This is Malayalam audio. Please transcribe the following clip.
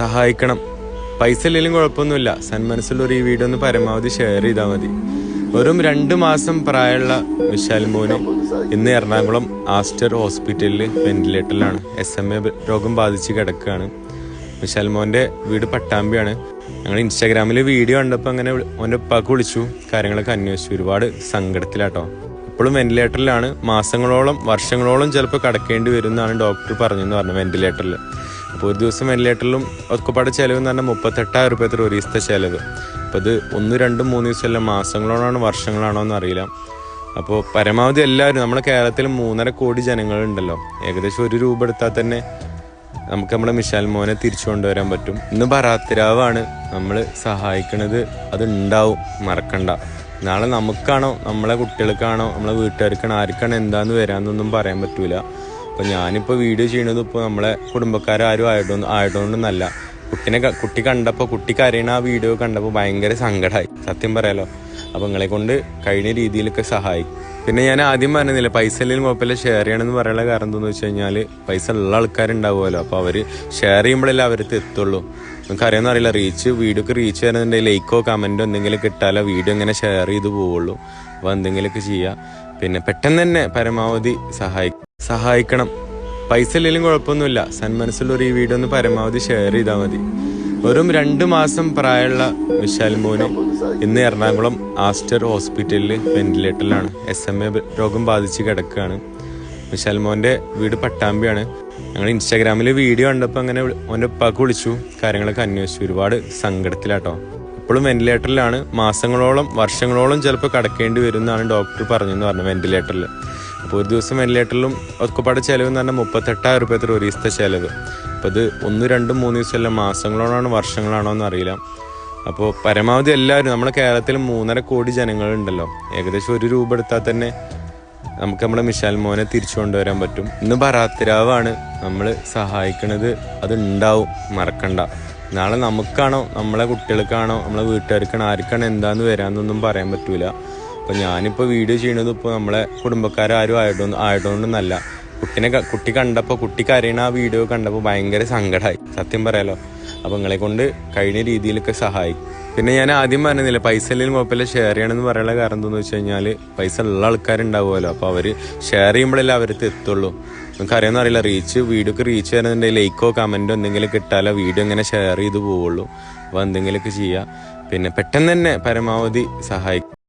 സഹായിക്കണം. പൈസ ഇല്ലെങ്കിലും കുഴപ്പമൊന്നുമില്ല. സന്മനസ്സുള്ള ഈ വീഡിയോ ഒന്ന് പരമാവധി ഷെയർ ചെയ്താൽ മതി. വെറും രണ്ട് മാസം പ്രായമുള്ള വിശാൽ മോന് ഇന്ന് എറണാകുളം ആസ്റ്റർ ഹോസ്പിറ്റലിൽ വെന്റിലേറ്ററിലാണ് എസ് എം എ രോഗം ബാധിച്ച് കിടക്കുകയാണ്. വിശാൽ മോന്റെ വീട് പട്ടാമ്പിയാണ്. ഞങ്ങൾ ഇൻസ്റ്റാഗ്രാമിൽ വീഡിയോ കണ്ടപ്പോൾ അങ്ങനെ ഓന്റെ ഉപ്പാക്ക് വിളിച്ചു. കാര്യങ്ങളൊക്കെ അന്വേഷിച്ചു. ഒരുപാട് സങ്കടത്തിലാട്ടോ. ഇപ്പോഴും വെന്റിലേറ്ററിലാണ് മാസങ്ങളോളം വർഷങ്ങളോളം ചിലപ്പോൾ കിടക്കേണ്ടി വരും എന്നാണ് ഡോക്ടർ പറഞ്ഞെന്ന് പറഞ്ഞു വെന്റിലേറ്ററിൽ അപ്പോൾ ഒരു ദിവസം വെന്റിലേറ്ററിലും ഒക്കെപ്പാട് ചിലവ് എന്ന് പറഞ്ഞാൽ മുപ്പത്തെട്ടായിരം എത്ര ഒരു ദിവസത്തെ ചിലവ്. അപ്പോൾ ഇത് ഒന്ന് രണ്ടും മൂന്ന് ദിവസമല്ല മാസങ്ങളോടാണോ വർഷങ്ങളാണോ എന്ന് അറിയില്ല അപ്പോൾ പരമാവധി എല്ലാവരും നമ്മുടെ കേരളത്തിൽ മൂന്നര കോടി ജനങ്ങളുണ്ടല്ലോ. ഏകദേശം ഒരു രൂപ എടുത്താൽ തന്നെ നമുക്ക് നമ്മുടെ മിഷാൽ മോനെ തിരിച്ചു കൊണ്ടുവരാൻ പറ്റും. ഇന്ന് ബറാത്തിരാവാണ് നമ്മൾ സഹായിക്കണത്. അത് ഉണ്ടാവും മറക്കണ്ട. നാളെ നമുക്കാണോ നമ്മളെ കുട്ടികൾക്കാണോ നമ്മളെ വീട്ടുകാർക്കാണോ ആർക്കാണോ എന്താന്ന് വരാമെന്നൊന്നും പറയാൻ പറ്റൂല. അപ്പൊ ഞാനിപ്പോ വീഡിയോ ചെയ്യണത് ഇപ്പോൾ നമ്മളെ കുടുംബക്കാരും ആരും ആയതുകൊണ്ടൊന്നല്ല. കുട്ടിനെ കുട്ടി കണ്ടപ്പോൾ കുട്ടി കരയണ ആ വീഡിയോ കണ്ടപ്പോൾ ഭയങ്കര സങ്കടമായി സത്യം പറയാലോ. അപ്പൊ നിങ്ങളെ കൊണ്ട് കഴിഞ്ഞ രീതിയിലൊക്കെ സഹായി. പിന്നെ ഞാൻ ആദ്യം പറഞ്ഞില്ല പൈസ ഇല്ലെങ്കിൽ കുഴപ്പമില്ല ഷെയർ ചെയ്യണമെന്ന് പറയാനുള്ള കാരണം എന്താണെന്ന് വെച്ച് കഴിഞ്ഞാൽ പൈസ ഉള്ള ആൾക്കാരുണ്ടാവുമല്ലോ. അപ്പോൾ അവർ ഷെയർ ചെയ്യുമ്പോഴല്ലേ അവർക്ക് എത്തുള്ളൂ. നിങ്ങൾക്ക് അറിയാമെന്ന് അറിയില്ല റീച്ച് വീഡിയോക്ക് റീച്ച് വരുന്നുണ്ടെങ്കിൽ ലൈക്കോ കമന്റോ എന്തെങ്കിലും കിട്ടാലോ വീഡിയോ ഇങ്ങനെ ഷെയർ ചെയ്ത് പോവുള്ളൂ. അപ്പോൾ എന്തെങ്കിലുമൊക്കെ ചെയ്യുക പിന്നെ പെട്ടെന്ന് തന്നെ പരമാവധി സഹായി സഹായിക്കണം. പൈസ ഇല്ലെങ്കിലും കുഴപ്പമൊന്നുമില്ല. സന്മനസ്സുള്ള ഈ വീഡിയോ ഒന്ന് പരമാവധി ഷെയർ ചെയ്താൽ മതി. വെറും രണ്ട് മാസം പ്രായമുള്ള വിശാൽ മോന് ഇന്ന് എറണാകുളം ആസ്റ്റർ ഹോസ്പിറ്റലിൽ വെന്റിലേറ്ററിലാണ് എസ് എം എ രോഗം ബാധിച്ച് കിടക്കുകയാണ്. വിശാൽ മോന്റെ വീട് പട്ടാമ്പിയാണ്. ഞങ്ങൾ ഇൻസ്റ്റാഗ്രാമിൽ വീഡിയോ കണ്ടപ്പോൾ അങ്ങനെ ഓന്റെ ഉപ്പാക്ക് വിളിച്ചു. കാര്യങ്ങളൊക്കെ അന്വേഷിച്ചു. ഒരുപാട് സങ്കടത്തിലാട്ടോ. ഇപ്പോഴും വെന്റിലേറ്ററിലാണ് മാസങ്ങളോളം വർഷങ്ങളോളം ചിലപ്പോൾ കിടക്കേണ്ടി വരും എന്നാണ് ഡോക്ടർ പറഞ്ഞെന്ന് പറഞ്ഞു വെന്റിലേറ്ററിൽ അപ്പോൾ ഒരു ദിവസം വെന്റിലേറ്ററിലും ഒക്കെപ്പാട് ചിലവ് എന്ന് പറഞ്ഞാൽ മുപ്പത്തെട്ടായിരം എത്ര ഒരു ദിവസത്തെ ചിലവ്. അപ്പോൾ ഇത് ഒന്ന് രണ്ടും മൂന്ന് ദിവസമല്ല മാസങ്ങളോടാണോ വർഷങ്ങളാണോ എന്ന് അറിയില്ല അപ്പോൾ പരമാവധി എല്ലാവരും നമ്മുടെ കേരളത്തിൽ മൂന്നര കോടി ജനങ്ങളുണ്ടല്ലോ. ഏകദേശം ഒരു രൂപ എടുത്താൽ തന്നെ നമുക്ക് നമ്മുടെ മിഷാൽ മോനെ തിരിച്ചു കൊണ്ടുവരാൻ പറ്റും. ഇന്ന് ബറാത്തിരാവാണ് നമ്മൾ സഹായിക്കണത്. അത് ഉണ്ടാവും മറക്കണ്ട. നാളെ നമുക്കാണോ നമ്മളെ കുട്ടികൾക്കാണോ നമ്മളെ വീട്ടുകാർക്കാണോ ആർക്കാണോ എന്താന്ന് വരാന്നൊന്നും പറയാൻ പറ്റൂല. അപ്പൊ ഞാനിപ്പോ വീഡിയോ ചെയ്യണത് ഇപ്പോൾ നമ്മളെ കുടുംബക്കാരും ആയതുകൊണ്ട് ആയതുകൊണ്ടൊന്നല്ല. കുട്ടിനെ കുട്ടി കണ്ടപ്പോൾ കുട്ടി കരയണ ആ വീഡിയോ കണ്ടപ്പോൾ ഭയങ്കര സങ്കടമായി സത്യം പറയാലോ. അപ്പൊ നിങ്ങളെ കൊണ്ട് കഴിഞ്ഞ രീതിയിലൊക്കെ സഹായി. പിന്നെ ഞാൻ ആദ്യം പറഞ്ഞില്ല പൈസ ഇല്ലെങ്കിൽ കുഴപ്പമില്ല. ഷെയർ ചെയ്യണമെന്ന് പറയാനുള്ള കാരണം എന്താണെന്ന് വെച്ച് കഴിഞ്ഞാൽ പൈസ ഉള്ള ആൾക്കാരുണ്ടാവുമല്ലോ. അപ്പോൾ അവർ ഷെയർ ചെയ്യുമ്പോഴല്ലേ അവർക്ക് എത്തുള്ളൂ. നിങ്ങൾക്ക് അറിയാമെന്ന് അറിയില്ല റീച്ച് വീഡിയോക്ക് റീച്ച് വരുന്നുണ്ടെങ്കിൽ ലൈക്കോ കമന്റോ എന്തെങ്കിലും കിട്ടാലോ വീഡിയോ ഇങ്ങനെ ഷെയർ ചെയ്ത് പോവുള്ളൂ. അപ്പോൾ എന്തെങ്കിലുമൊക്കെ ചെയ്യുക പിന്നെ പെട്ടെന്ന് തന്നെ പരമാവധി സഹായിക്കും